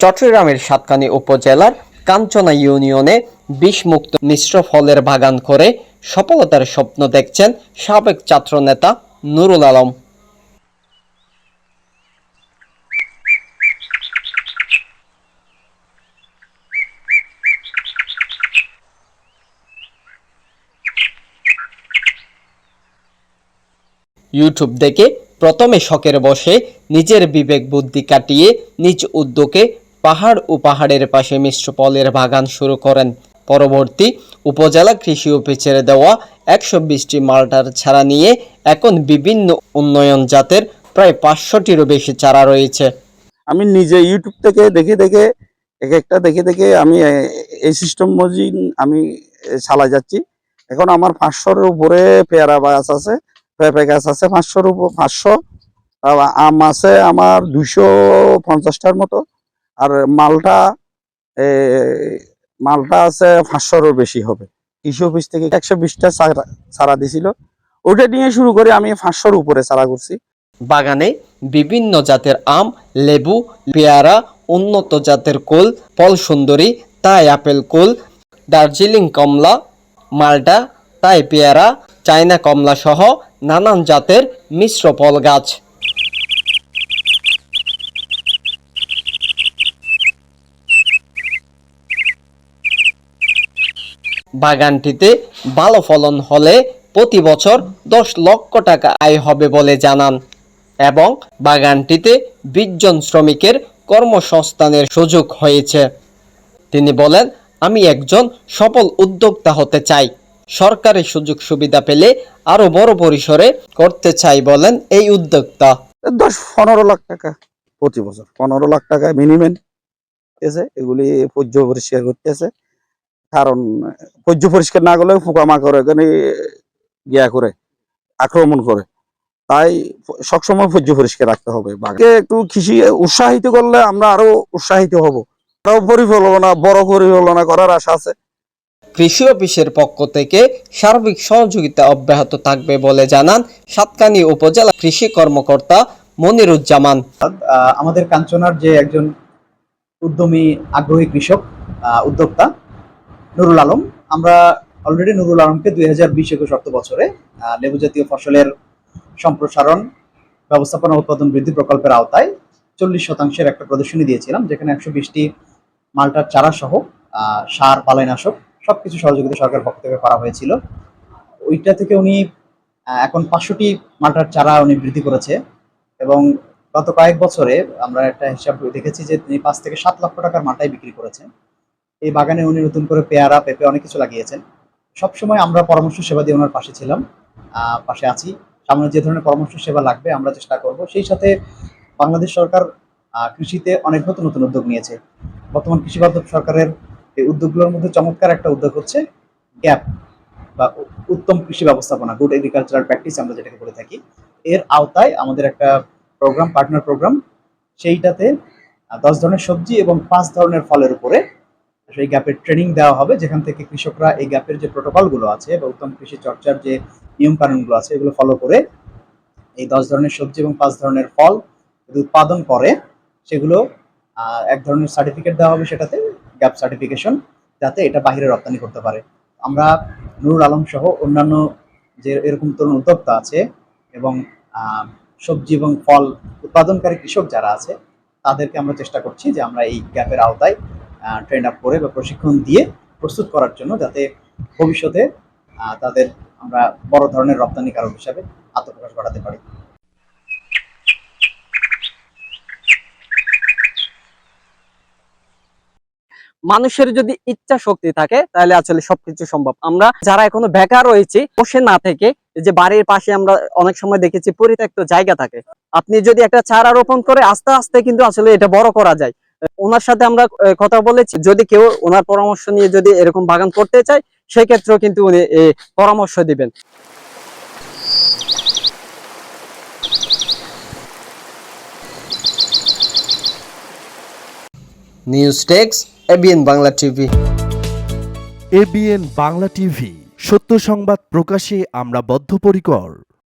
চট্টগ্রামের সাতকানি উপজেলার কাঞ্চনা ইউনিয়নে বিষমুক্ত মিশ্র ফলের বাগান করে সফলতার স্বপ্ন দেখছেন সাবেক ছাত্রনেতা নুরুল আলম। ইউটিউব দেখে প্রথমে শখের বসে নিজের বিবেক বুদ্ধি কাটিয়ে নিজ উদ্যোগে পাহাড় ও পাহাড়ের পাশে মিশ্র ফলের বাগান শুরু করেন। পরবর্তী উপজেলা কৃষি অফিসের দেওয়া একশো বিশটি মাল্টার ছাড়া নিয়ে এখন বিভিন্ন উন্নয়ন জাতের প্রায় পাঁচশোটিরও বেশি চারা রয়েছে। আমি নিজে ইউটিউব থেকে দেখে দেখে এক একটা দেখে দেখে আমি এই সিস্টেম মজিন আমি এ, চালাই যাচ্ছি। এখন আমার পাঁচশোর উপরে পেয়ারা গাছ আছে পেঁপে গাছ আছে পাঁচশোর উপর পাঁচশো আম আছে আমার দুশো পঞ্চাশটার মতো। আর মালটা মালটা আছে পাঁচশোরও বেশি হবে। কৃষি অফিস থেকে একশো বিশটা চারা দিছিল। ওটা নিয়ে শুরু করে আমি পাঁচশোর উপরে চারা করছি। বাগানে বিভিন্ন জাতের আম, লেবু, পেয়ারা, উন্নত জাতের কুল ফল সুন্দরী তাই আপেল কুল, দার্জিলিং কমলা মাল্টা তাই পেয়ারা, চায়না কমলা সহ নানান জাতের মিশ্র ফল গাছ। বাগানটিতে ভালো ফলন হলে প্রতি বছর দশ লক্ষ টাকা আয় হবে বলে জানান। এবং বাগানটিতে বিশ জন শ্রমিকের কর্মসংস্থানের সুযোগ হয়েছে। তিনি বলেন, আমি একজন সফল উদ্যোক্তা হতে চাই। সরকারি সুযোগ সুবিধা পেলে আরও বড় পরিসরে করতে চাই, বলেন এই উদ্যোক্তা। দশ, পনেরো লাখ টাকা প্রতি বছর। পনেরো লাখ টাকা মিনিমাম আছে? এগুলি পর্য পরিষ্কার করতেছে কারণ পর্য পরিষ্কার না করলে পোকামাকড় এখানে ইয়া করে আক্রমণ করে তাই সবসময় পর্য পরিষ্কার রাখতে হবে। বাগানকে একটু কৃষি উৎসাহিত করলে আমরা আরও উৎসাহিত হব। আরও পরিকল্পনা বড় পরিকল্পনা করার আশা আছে। কৃষি অফিসের পক্ষ থেকে সার্বিক সহযোগিতা অব্যাহত থাকবে বলে জানান সাতকানি উপজেলা কৃষি কর্মকর্তা মনিরুজ্জামান। আহ, আমাদের কাঞ্চনার যে একজন উদ্যমী আগ্রহী কৃষক আহ, উদ্যোক্তা নুরুল আলম। আমরা অলরেডি নুরুল আলমকে দুই হাজার বিশ একুশ অর্থ বছরে লেবু জাতীয় ফসলের সম্প্রসারণ ব্যবস্থাপনা উৎপাদন বৃদ্ধি প্রকল্পের আওতায় চল্লিশ শতাংশের একটা প্রদর্শনী দিয়েছিলাম, যেখানে একশো বিশটি মালটার চারা সহ সার, পালাইনাশক সবকিছু সহযোগিতা সরকারের পক্ষ থেকে করা হয়েছিল। ওইটা থেকে উনি এখন পাঁচশোটি মালটার চারা উনি বৃদ্ধি করেছে এবং গত কয়েক বছরে আমরা একটা হিসাব দেখেছি যে তিনি পাঁচ থেকে সাত লক্ষ টাকার মালটাই বিক্রি করেছেন। এই বাগানে উনি নতুন করে পেয়ারা, পেঁপে অনেক কিছু লাগিয়েছেন। সবসময় আমরা পরামর্শ সেবা দিয়ে ওনার পাশে ছিলাম পাশে আছি। সামনে যে ধরনের পরামর্শ সেবা লাগবে আমরা চেষ্টা করব। সেই সাথে বাংলাদেশ সরকার কৃষিতে অনেক নতুন নতুন উদ্যোগ নিয়েছে। বর্তমান কৃষি বান্ধব সরকারের এই উদ্যোগগুলোর মধ্যে চমৎকার একটা উদ্যোগ হচ্ছে গ্যাপ বা উত্তম কৃষি ব্যবস্থাপনা গুড এগ্রিকালচারাল প্র্যাকটিস আমরা যেটাকে বলে থাকি। এর আওতায় আমাদের একটা প্রোগ্রাম পার্টনার প্রোগ্রাম সেইটাতে দশ ধরনের সবজি এবং পাঁচ ধরনের ফলের উপরে সেই গ্যাপের ট্রেনিং দেওয়া হবে, যেখান থেকে কৃষকরা এই গ্যাপের যে প্রোটোকলগুলো আছে বা উত্তম কৃষি চর্চার যে নিয়ম কানুনগুলো আছে, এগুলো ফলো করে এই দশ ধরনের সবজি এবং পাঁচ ধরনের ফল উৎপাদন করে, সেগুলো এক ধরনের সার্টিফিকেট দেওয়া হবে সেটাতে, গ্যাপ সার্টিফিকেশন যাতে এটা বাইরে রপ্তানি করতে পারে। আমরা নুরুল আলম সহ অন্যান্য যে এরকম তরুণ উদ্যোক্তা আছে এবং সবজি এবং ফল উৎপাদনকারী কৃষক যারা আছে, তাদেরকে আমরা চেষ্টা করছি যে আমরা এই গ্যাপের আওতায় ট্রেন আপ করে বা প্রশিক্ষণ দিয়ে প্রস্তুত করার জন্য যাতে ভবিষ্যতে তাদের আমরা বড় ধরনের রপ্তানিকারক হিসাবে আত্মপ্রকাশ ঘটাতে পারি। মানুষের যদি ইচ্ছা শক্তি থাকে, তাহলে আসলে সবকিছু সম্ভব। আমরা যারা এখনও বেকার রয়েছে, বসে না থেকে যে বাড়ির পাশে আমরা অনেক সময় দেখেছি পরিত্যক্ত জায়গা থাকে। আপনি যদি একটা চারা রোপণ করে আস্তে আস্তে কিন্তু আসলে এটা বড় করা যায়। ওনার সাথে আমরা কথা বলেছি। যদি কেউ ওনার পরামর্শ নিয়ে যদি এরকম বাগান করতে চায় সেক্ষেত্রেও কিন্তু উনি পরামর্শ দিবেন। News text ABN Bangla TV ABN Bangla TV সত্য সংবাদ প্রকাশে আমরা বদ্ধপরিকর।